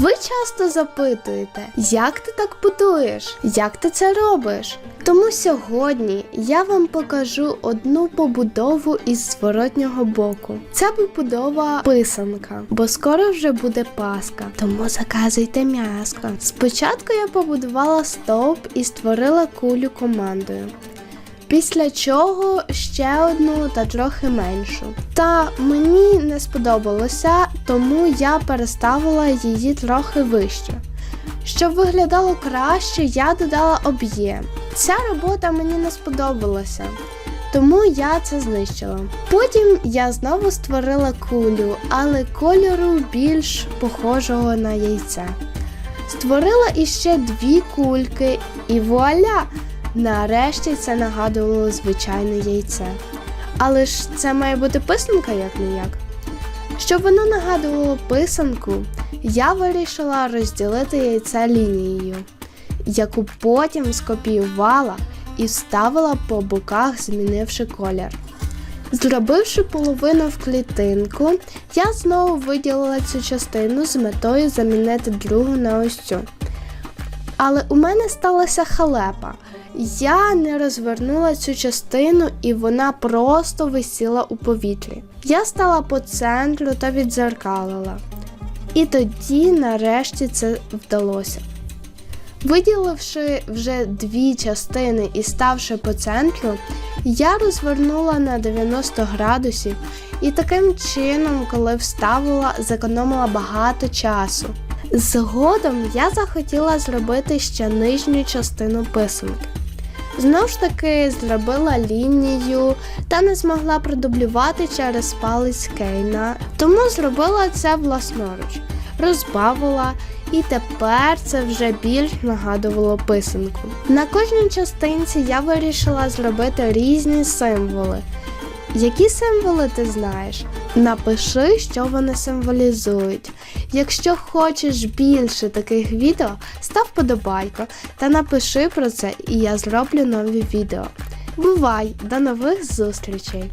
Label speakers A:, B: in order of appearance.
A: Ви часто запитуєте, як ти так будуєш, як ти це робиш? Тому сьогодні я вам покажу одну побудову із зворотнього боку. Це побудова писанка, бо скоро вже буде Пасха, тому заказуйте м'яско. Спочатку я побудувала стовп і створила кулю командою. Після чого ще одну та трохи меншу. Та мені не сподобалося, тому я переставила її трохи вище. Щоб виглядало краще, я додала об'єм. Ця робота мені не сподобалася, тому я це знищила. Потім я знову створила кулю, але кольору більш похожого на яйце. Створила іще дві кульки і вуаля! Нарешті це нагадувало звичайне яйце. Але ж це має бути писанка як не як. Щоб воно нагадувало писанку, я вирішила розділити яйце лінією, яку потім скопіювала і вставила по боках, змінивши колір. Зробивши половину в клітинку, я знову виділила цю частину з метою замінити другу на ось цю. Але у мене сталася халепа. Я не розвернула цю частину і вона просто висіла у повітрі. Я стала по центру та відзеркалила. І тоді нарешті це вдалося. Виділивши вже дві частини і ставши по центру, я розвернула на 90 градусів і таким чином, коли вставила, зекономила багато часу. Згодом я захотіла зробити ще нижню частину писанки. Знову ж таки зробила лінію та не змогла продублювати через палець Кейна, тому зробила це власноруч, розбавила, і тепер це вже більш нагадувало писанку. На кожній частинці я вирішила зробити різні символи. Які символи ти знаєш? Напиши, що вони символізують. Якщо хочеш більше таких відео, став подобайку та напиши про це, і я зроблю нові відео. Бувай! До нових зустрічей!